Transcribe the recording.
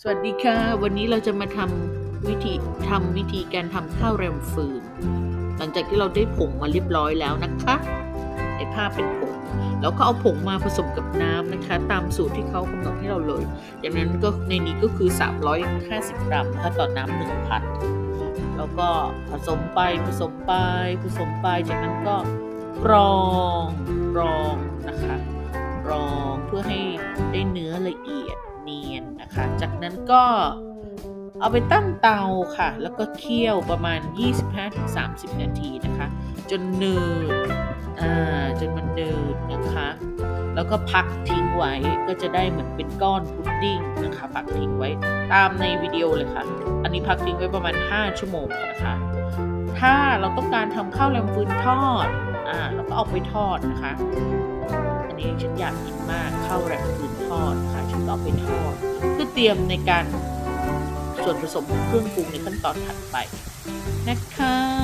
สวัสดีค่ะ วันนี้เราจะมาทำวิธีทำวิธีการทำข้าวแรมฟืน หลังจากที่เราได้ผงมาเรียบร้อยแล้วนะคะในภาพเป็นผงแล้วก็เอาผงมาผสมกับน้ำนะคะ ตามสูตรที่เขากำหนดให้เราเลยอย่างนั้นก็ในนี้ก็คือ 350 กรัมนะคะต่อน้ำหนึ่งพันแล้วก็ผสมไปผสมไปผสมไปจากนั้นก็กรองกรองนะคะ พื่อให้ได้เนื้อละเอียดเนียนนะคะ จากนั้นก็เอาไปตั้งเตาค่ะ แล้วก็เคี่ยวประมาณ 25-30 นาทีนะคะ จนเนืดอ่าจนมันเนืดนะคะ แล้วก็พักทิ้งไว้ก็จะได้เหมือนเป็นก้อนพุดดิ้งนะคะ พักทิ้งไว้ตามในวิดีโอเลยค่ะ อันนี้พักทิ้งไว้ประมาณ 5 ชั่วโมงนะคะ ถ้าเราต้องการทำข้าวแรมฟืนทอดอ่าเราก็เอาไปทอดนะคะ อันนี้ฉันอยากกินมากข้าวแรมฟืนทอดค่ะฉันก็เอาไปทอดเพื่อเตรียมในการส่วนผสมของเครื่องปรุงในขั้นตอนถัดไปนะคะ